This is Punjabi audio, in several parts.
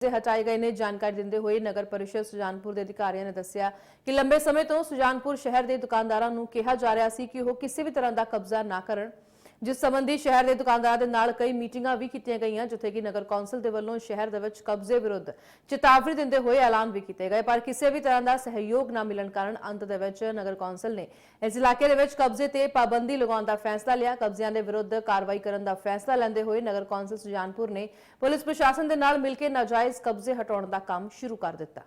ਕਬਜ਼ੇ ਹਟਾਏ ਗਏ ਨੇ। ਜਾਣਕਾਰੀ ਦਿੰਦੇ ਹੋਏ ਨਗਰ ਪਰਿਸ਼ਦ ਸੁਜਾਨਪੁਰ ਦੇ ਅਧਿਕਾਰੀਆਂ ਨੇ ਦੱਸਿਆ ਕਿ ਲੰਬੇ ਸਮੇਂ ਤੋਂ ਸੁਜਾਨਪੁਰ ਸ਼ਹਿਰ ਦੇ ਦੁਕਾਨਦਾਰਾਂ ਨੂੰ ਕਿਹਾ ਜਾ ਰਿਹਾ ਸੀ ਕਿ ਉਹ ਕਿਸੇ ਵੀ ਤਰ੍ਹਾਂ ਦਾ ਕਬਜ਼ਾ ਨਾ ਕਰਨ। ਜਿਸ ਸੰਬੰਧੀ ਸ਼ਹਿਰ ਦੇ ਦੁਕਾਨਦਾਰਾਂ ਦੇ ਨਾਲ ਕਈ ਮੀਟਿੰਗਾਂ ਵੀ ਕੀਤੀਆਂ ਗਈਆਂ, ਜਿੱਥੇ ਕਿ ਨਗਰ ਕੌਂਸਲ ਦੇ ਵੱਲੋਂ ਸ਼ਹਿਰ ਦੇ ਵਿੱਚ ਕਬਜ਼ੇ ਵਿਰੁੱਧ ਚੇਤਾਵਨੀ ਦਿੰਦੇ ਹੋਏ ਐਲਾਨ ਵੀ ਕੀਤੇ ਗਏ। ਪਰ ਕਿਸੇ ਵੀ ਤਰ੍ਹਾਂ ਦਾ ਸਹਿਯੋਗ ਨਾ ਮਿਲਣ ਕਾਰਨ ਅੰਤ ਦੇ ਵਿੱਚ ਨਗਰ ਕੌਂਸਲ ਨੇ ਇਸ ਇਲਾਕੇ ਦੇ ਵਿੱਚ ਕਬਜ਼ੇ ਤੇ ਪਾਬੰਦੀ ਲਗਾਉਣ ਦਾ ਫੈਸਲਾ ਲਿਆ। ਕਬਜ਼ਿਆਂ ਦੇ ਵਿਰੁੱਧ ਕਾਰਵਾਈ ਕਰਨ ਦਾ ਫੈਸਲਾ ਲੈਂਦੇ ਹੋਏ ਨਗਰ ਕੌਂਸਲ ਸੁਜਾਨਪੁਰ ਨੇ ਪੁਲਿਸ ਪ੍ਰਸ਼ਾਸਨ ਦੇ ਨਾਲ ਮਿਲ ਕੇ ਨਾਜਾਇਜ਼ ਕਬਜ਼ੇ ਹਟਾਉਣ ਦਾ ਕੰਮ ਸ਼ੁਰੂ ਕਰ ਦਿੱਤਾ।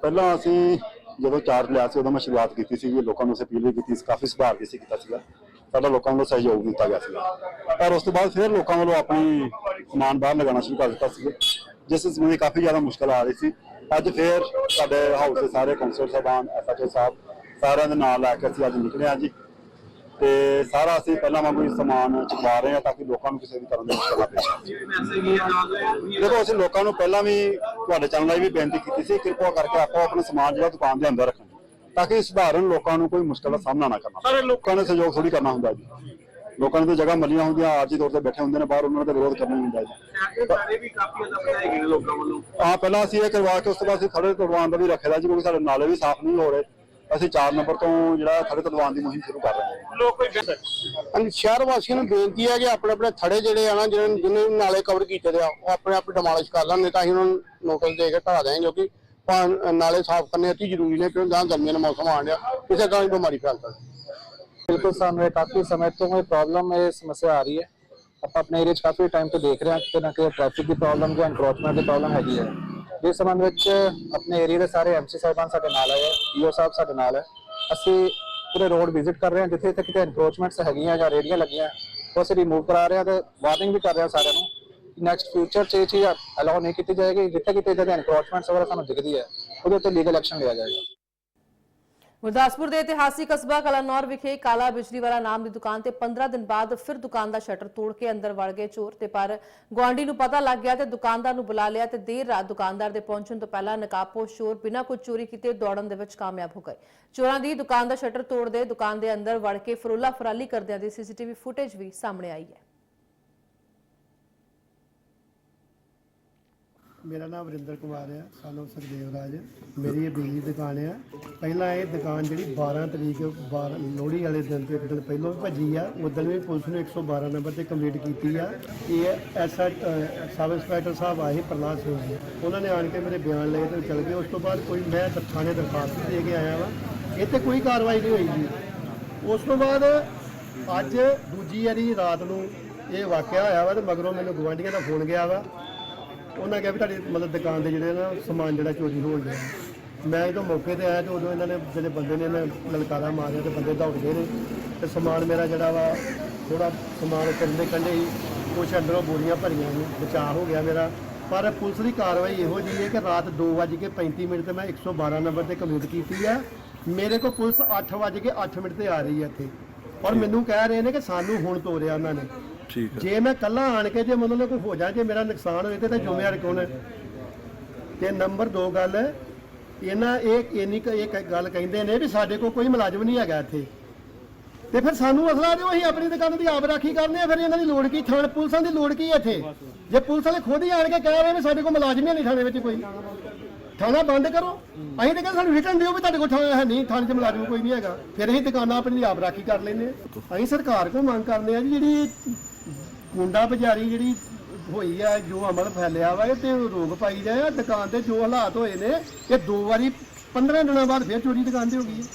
ਪਹਿਲਾਂ ਅਸੀਂ ਜਦੋਂ ਚਾਰਜ ਲਿਆ ਸੀ, ਉਦੋਂ ਮੈਂ ਸ਼ੁਰੂਆਤ ਕੀਤੀ ਸੀ ਲੋਕਾਂ ਨੂੰ ਅਪੀਲ ਵੀ ਕੀਤੀ ਸੀ, ਕਾਫੀ ਸੁਧਾਰ ਵੀ ਸੀ ਕੀਤਾ ਸੀਗਾ। ਸਾਡਾ ਲੋਕਾਂ ਵੱਲੋਂ ਸਹਿਯੋਗ ਦਿੱਤਾ ਗਿਆ ਸੀਗਾ। ਪਰ ਉਸ ਤੋਂ ਬਾਅਦ ਫਿਰ ਲੋਕਾਂ ਵੱਲੋਂ ਆਪਣੀ ਸਮਾਨ ਬਾਹਰ ਲਗਾਉਣਾ ਸ਼ੁਰੂ ਕਰ ਦਿੱਤਾ ਸੀ ਜਿਸ ਸੰਬੰਧੀ ਕਾਫੀ ਜ਼ਿਆਦਾ ਮੁਸ਼ਕਲ ਆ ਰਹੀ ਸੀ। ਅੱਜ ਫਿਰ ਸਾਡੇ ਹਾਊਸ ਦੇ ਸਾਰੇ ਕੌਂਸਲਰ ਸਾਹਿਬਾਨ ਐਸਐਚਓ ਸਾਹਿਬ, ਸਾਰਿਆਂ ਦੇ ਨਾਲ ਲੈ ਕੇ ਅਸੀਂ ਅੱਜ ਨਿਕਲੇ ਹਾਂ ਜੀ। ਤੇ ਸਾਰਾ ਅਸੀਂ ਪਹਿਲਾਂ ਵਾਂਗੂ ਹੀ ਸਮਾਨ ਚੁਕਵਾ ਰਹੇ ਹਾਂ ਤਾਂ ਕਿ ਲੋਕਾਂ ਨੂੰ ਕਿਸੇ ਵੀ ਤਰ੍ਹਾਂ ਦੀ ਮੁਸ਼ਕਲ ਨਾ ਪੇਸ਼ ਦੇਖੋ, ਅਸੀਂ ਲੋਕਾਂ ਨੂੰ ਪਹਿਲਾਂ ਵੀ ਤੁਹਾਡੇ ਚੈਨਲ ਰਾਹੀਂ ਵੀ ਬੇਨਤੀ ਕੀਤੀ ਸੀ ਕਿਰਪਾ ਕਰਕੇ ਆਪੋ ਆਪਣਾ ਸਮਾਨ ਜਿਹੜਾ ਦੁਕਾਨ ਦੇ ਅੰਦਰ ਰੱਖਣ ਤਾਂ ਕਿ ਸਧਾਰਨ ਲੋਕਾਂ ਨੂੰ ਕੋਈ ਮੁਸ਼ਕਲ ਦਾ ਸਾਹਮਣਾ ਨਾ ਕਰਨਾ ਸਾਰੇ ਲੋਕਾਂ ਨੇ ਸਹਿਯੋਗ ਥੋੜੀ ਕਰਨਾ ਹੁੰਦਾ ਜੀ। ਲੋਕਾਂ ਨੂੰ ਤਾਂ ਜਗ੍ਹਾ ਮਿਲੀਆਂ ਹੁੰਦੀਆਂ ਆਰਜੀ ਤੌਰ ਤੇ ਬੈਠੇ ਹੁੰਦੇ ਨੇ ਬਾਹਰ ਉਹਨਾਂ ਦਾ ਵਿਰੋਧ ਕਰਨਾ ਹੀ ਹੁੰਦਾ ਜੀ। ਸਾਰੇ ਵੀ ਕਾਫੀ ਜ਼ਿਆਦਾ ਬਣਾਏ ਗਏ ਨੇ ਲੋਕਾਂ ਵੱਲੋਂ। ਆ ਪਹਿਲਾਂ ਅਸੀਂ ਇਹ ਕਰਵਾ ਕੇ ਉਸ ਤੋਂ ਬਾਅਦ ਅਸੀਂ ਥੜੇ ਤੜਵਾਉਣ ਦਾ ਵੀ ਰੱਖਿਆ ਜੀ ਕਿਉਂਕਿ ਸਾਡੇ ਨਾਲੇ ਵੀ ਸਾਫ਼ ਨਹੀਂ ਹੋ ਰਹੇ। ਅਸੀਂ 4 ਨੰਬਰ ਤੋਂ ਜਿਹੜਾ ਥੜੇ ਤੜਵਾਉਣ ਦੀ ਮੁਹਿੰਮ ਸ਼ੁਰੂ ਕਰ ਰਹੇ ਹਾਂ। ਲੋਕ ਕੋਈ ਅਸੀਂ ਸ਼ਹਿਰ ਵਾਸੀਆਂ ਨੂੰ ਬੇਨਤੀ ਹੈ ਕਿ ਆਪਣੇ ਆਪਣੇ ਥੜੇ ਜਿਹੜੇ ਆ ਨਾ ਜਿਹਨਾਂ ਜਿਹਨੇ ਨਾਲੇ ਕਵਰ ਕੀਤੇ ਦੇ ਆ ਉਹ ਆਪਣੇ ਆਪ ਡਿਮੋਲਿਸ਼ ਕਰ ਲੈਣ ਨਹੀਂ ਤਾਂ ਅਸੀਂ ਉਹਨਾਂ ਨੂੰ ਨੋਟਿਸ ਦੇ ਕੇ ਢਾ ਦੇਵਾਂਗੇ ਕਿਉਂਕਿ ਨਾਲੇ ਸਾਫ਼ ਕਰਨੇ ਅਤੀ ਜ਼ਰੂਰੀ ਨੇ ਕਿਉਂਕਿ ਗਾਂ ਗਰਮੀਆਂ ਦਾ ਮੌਸਮ ਆਉਣ ਡਿਆ ਕਿਸੇ ਤਰ੍ਹਾਂ ਦੀ ਬਿਮਾਰੀ ਫੈਲ ਸਕਦੀ ਬਿਲਕੁਲ ਸਾਨੂੰ ਇਹ ਕਾਫੀ ਸਮੇਂ ਤੋਂ ਇਹ ਪ੍ਰੋਬਲਮ ਇਹ ਸਮੱਸਿਆ ਆ ਰਹੀ ਹੈ। ਆਪਾਂ ਆਪਣੇ ਏਰੀਆ 'ਚ ਕਾਫੀ ਟਾਈਮ ਤੋਂ ਦੇਖ ਰਹੇ ਹਾਂ ਕਿ ਨਾ ਕਿ ਟ੍ਰੈਫਿਕ ਦੀ ਪ੍ਰੋਬਲਮ ਜਾਂ ਐਨਕਰੋਚਮੈਂਟ ਦੀ ਪ੍ਰੋਬਲਮ ਹੈਗੀ ਹੈ। ਇਸ ਸੰਬੰਧ ਵਿੱਚ ਆਪਣੇ ਏਰੀਆ ਦੇ ਸਾਰੇ ਐਮਸੀ ਸਾਹਿਬਾਨ ਸਾਡੇ ਨਾਲ ਆਏ ਹੈ ਈਓ ਸਾਹਿਬ ਸਾਡੇ ਨਾਲ ਹੈ। ਅਸੀਂ ਪੂਰੇ ਰੋਡ ਵਿਜ਼ਿਟ ਕਰ ਰਹੇ ਹਾਂ, ਜਿੱਥੇ ਇੱਥੇ ਕਿਤੇ ਐਨਕਰੋਚਮੈਂਟਸ ਹੈਗੀਆਂ ਜਾਂ ਰੇੜੀਆਂ ਲੱਗੀਆਂ, ਉਹ ਅਸੀਂ ਰਿਮੂਵ ਕਰਾ ਰਹੇ ਹਾਂ ਤੇ ਵਾਰਨਿੰਗ ਵੀ ਕਰ ਰਹੇ ਹਾਂ ਸਾਰਿਆਂ ਨੂੰ ਨੈਕਸਟ ਫਿਊਚਰ 'ਚ ਇਹ ਚੀਜ਼ ਅਲਾਉ ਨਹੀਂ ਕੀਤੀ ਜਾਏਗੀ, ਜਿੱਥੇ ਕਿਤੇ ਇਹਦੇ ਐਨਕਰੋਚਮੈਂਟਸ ਵਗੈਰਾ ਸਾਨੂੰ ਦਿਖਦੀ ਹੈ, ਉਹਦੇ ਉੱਤੇ ਲੀਗਲ ਐਕਸ਼ਨ ਲਿਆ ਜਾਏਗਾ। ਗੁਰਦਾਸਪੁਰ ਦੇ ਇਤਿਹਾਸਿਕ ਕਸਬਾ ਕਲਾਨੌਰ ਵਿਖੇ ਕਾਲਾ ਬਿਜਲੀ ਵਾਲਾ ਨਾਮ ਦੀ ਦੁਕਾਨ ਤੇ 15 ਦਿਨ ਬਾਅਦ ਫਿਰ ਦੁਕਾਨ ਦਾ ਸ਼ਟਰ ਤੋੜ ਕੇ ਅੰਦਰ ਵੜ ਗਏ ਚੋਰ ਤੇ ਪਰ ਗੁਆਂਢੀ ਨੂੰ ਪਤਾ ਲੱਗ ਗਿਆ ਤੇ ਦੁਕਾਨਦਾਰ ਨੂੰ ਬੁਲਾ ਲਿਆ ਤੇ ਦੇਰ ਰਾਤ ਦੁਕਾਨਦਾਰ ਦੇ ਪਹੁੰਚਣ ਤੋਂ ਪਹਿਲਾਂ ਨਕਾਬਪੋਸ਼ ਚੋਰ ਬਿਨਾਂ ਕੁਝ ਚੋਰੀ ਕੀਤੇ ਦੌੜਨ ਦੇ ਵਿੱਚ ਕਾਮਯਾਬ ਹੋ ਗਏ। ਚੋਰਾਂ ਦੀ ਦੁਕਾਨ ਦਾ ਸ਼ਟਰ ਤੋੜਦੇ ਦੁਕਾਨ ਦੇ ਅੰਦਰ ਵੜ ਕੇ ਫਰੋਲਾ ਫਰਾਲੀ ਕਰਦਿਆਂ ਦੀ ਸੀਸੀਟੀਵੀ ਫੁਟੇਜ ਵੀ ਸਾਹਮਣੇ ਆਈ ਹੈ। ਮੇਰਾ ਨਾਮ ਵਰਿੰਦਰ ਕੁਮਾਰ ਆ ਸਾਨੂੰ ਸੁਖਦੇਵ ਰਾਜ। ਮੇਰੀ ਇਹ ਬਿਜਲੀ ਦੁਕਾਨ ਆ ਪਹਿਲਾਂ ਇਹ ਦੁਕਾਨ ਜਿਹੜੀ 12 ਤਰੀਕ 12 ਲੋਹੜੀ ਵਾਲੇ ਦਿਨ ਤੇ ਇੱਕ ਦਿਨ ਪਹਿਲਾਂ ਵੀ ਭੱਜੀ ਆ। ਉਦੋਂ ਵੀ ਪੁਲਿਸ ਨੇ 112 ਨੰਬਰ ਤੇ ਕੰਪਲੀਟ ਕੀਤੀ ਆ। ਇਹ ਐਸਾ ਸਬ ਇੰਸਪੈਕਟਰ ਸਾਹਿਬ ਆਏ ਸੀ ਪ੍ਰਹਲਾਦ ਸਿੰਘ ਜੀ। ਉਹਨਾਂ ਨੇ ਆਣ ਕੇ ਮੇਰੇ ਬਿਆਨ ਲਏ ਤੇ ਚਲ ਗਏ। ਉਸ ਤੋਂ ਬਾਅਦ ਕੋਈ ਮੈਂ ਥਾਣੇ ਦਰਖਾਸਤ ਦੇ ਕੇ ਆਇਆ ਵਾ। ਇਹ ਤੇ ਕੋਈ ਕਾਰਵਾਈ ਨਹੀਂ ਹੋਈ ਜੀ। ਉਸ ਤੋਂ ਬਾਅਦ ਅੱਜ ਦੂਜੀ ਵਾਰੀ ਰਾਤ ਨੂੰ ਇਹ ਵਾਕਿਆ ਹੋਇਆ ਵਾ ਤੇ ਮਗਰੋਂ ਮੈਨੂੰ ਗਵਾਂਢੀਆਂ ਦਾ ਫੋਨ ਗਿਆ ਵਾ। ਉਹਨਾਂ ਕਿਹਾ ਵੀ ਤੁਹਾਡੀ ਮਤਲਬ ਦੁਕਾਨ ਦੇ ਜਿਹੜੇ ਨਾ ਸਮਾਨ ਜਿਹੜਾ ਚੋਰੀ ਹੋ ਗਿਆ। ਮੈਂ ਜਦੋਂ ਮੌਕੇ ਤੇ ਆਇਆ ਤੇ ਉਦੋਂ ਇਹਨਾਂ ਨੇ ਜਿਹੜੇ ਬੰਦੇ ਨੇ ਇਹਨਾਂ ਲਲਕਾਰਾ ਮਾਰਿਆ ਤੇ ਬੰਦੇ ਦੌੜ ਗਏ ਨੇ। ਤੇ ਸਮਾਨ ਮੇਰਾ ਜਿਹੜਾ ਵਾ ਥੋੜਾ ਸਮਾਨ ਕੰਡੇ ਕੰਢੇ ਹੀ ਕੁਛ ਅੰਦਰੋਂ ਬੋਰੀਆਂ ਭਰੀਆਂ ਨੇ, ਬਚਾਅ ਹੋ ਗਿਆ ਮੇਰਾ। ਪਰ ਪੁਲਿਸ ਦੀ ਕਾਰਵਾਈ ਇਹੋ ਜਿਹੀ ਹੈ ਕਿ ਰਾਤ 2:35 ਮਿੰਟ ਤੇ ਮੈਂ 112 ਨੰਬਰ ਤੇ ਕੰਪਲੀਟ ਕੀਤੀ ਹੈ। ਮੇਰੇ ਕੋਲ ਪੁਲਿਸ 8:08 ਮਿੰਟ ਤੇ ਆ ਰਹੀ ਹੈ ਇੱਥੇ। ਔਰ ਮੈਨੂੰ ਕਹਿ ਰਹੇ ਨੇ ਕਿ ਸਾਨੂੰ ਹੁਣ ਤੋਰਿਆ ਉਹਨਾਂ ਨੇ। ਜੇ ਮੈਂ ਕੱਲਾ ਆਣ ਕੇ ਜੇ ਮਤਲਬ ਕੋਈ ਹੋ ਜਾ ਜੇ ਮੇਰਾ ਨੁਕਸਾਨ ਹੋਏ ਤੇ ਤਾਂ ਜ਼ਿੰਮੇਵਾਰ ਕੌਣ ਹੈ? ਤੇ ਨੰਬਰ 2 ਗੱਲ, ਇਹਨਾਂ ਇਹ ਇੰਨੀ ਕੁ ਇੱਕ ਗੱਲ ਕਹਿੰਦੇ ਨੇ ਵੀ ਸਾਡੇ ਕੋਲ ਕੋਈ ਮੁਲਾਜ਼ਮ ਨਹੀਂ ਹੈਗਾ ਇੱਥੇ। ਤੇ ਫਿਰ ਸਾਨੂੰ ਅਸਲਾ ਦਿਓ, ਅਸੀਂ ਆਪਣੀ ਦੁਕਾਨ ਦੀ ਆਪ ਰਾਖੀ ਕਰਨੇ ਆ ਫਿਰ ਇਹਨਾਂ ਦੀ ਲੋੜ ਕੀ? ਥਾਣ ਪੁਲਿਸਾਂ ਦੀ ਲੋੜ ਕੀ ਇੱਥੇ? ਜੇ ਪੁਲਿਸ ਵਾਲੇ ਖੁਦ ਹੀ ਆਣ ਕੇ ਕਹਿ ਰਹੇ ਨੇ ਸਾਡੇ ਕੋਲ ਮੁਲਾਜ਼ਮ ਹੀ ਨਹੀਂ ਥਾਣੇ ਵਿੱਚ ਕੋਈ। ਥਾਣਾ ਬੰਦ ਕਰੋ। ਅਸੀਂ ਤਾਂ ਕਹਿੰਦੇ ਸਾਨੂੰ ਰਿਟਰਨ ਦਿਓ ਵੀ ਤੁਹਾਡੇ ਕੋਲ ਥਾਣਾ ਹੈ ਨਹੀਂ, ਥਾਣੇ 'ਚ ਮੁਲਾਜ਼ਮ ਕੋਈ ਨਹੀਂ ਹੈਗਾ। ਫਿਰ ਅਸੀਂ ਦੁਕਾਨਾਂ ਆਪਣੀ ਆਪ ਰਾਖੀ ਕਰ ਲੈਂਦੇ ਹਾਂ। ਅਸੀਂ ਸਰਕਾਰ ਕੋਲ ਮੰਗ ਕਰਦੇ ਆ ਜੀ, ਜਿਹੜੀ ਗੁੰਡਾ ਬਜ਼ਾਰੀ ਜਿਹੜੀ ਹੋਈ ਆ, ਜੋ ਅਮਲ ਫੈਲਿਆ ਵਾ, ਇਹ ਤੇ ਰੋਕ ਪਾਈ ਜਾਏ। ਦੁਕਾਨ ਤੇ ਜੋ ਹਾਲਾਤ ਹੋਏ ਨੇ, ਇਹ ਦੋ ਵਾਰੀ 15 ਦਿਨਾਂ ਬਾਅਦ ਫਿਰ ਚੋਰੀ ਦੁਕਾਨ ਤੇ ਹੋ ਗਈ ਹੈ।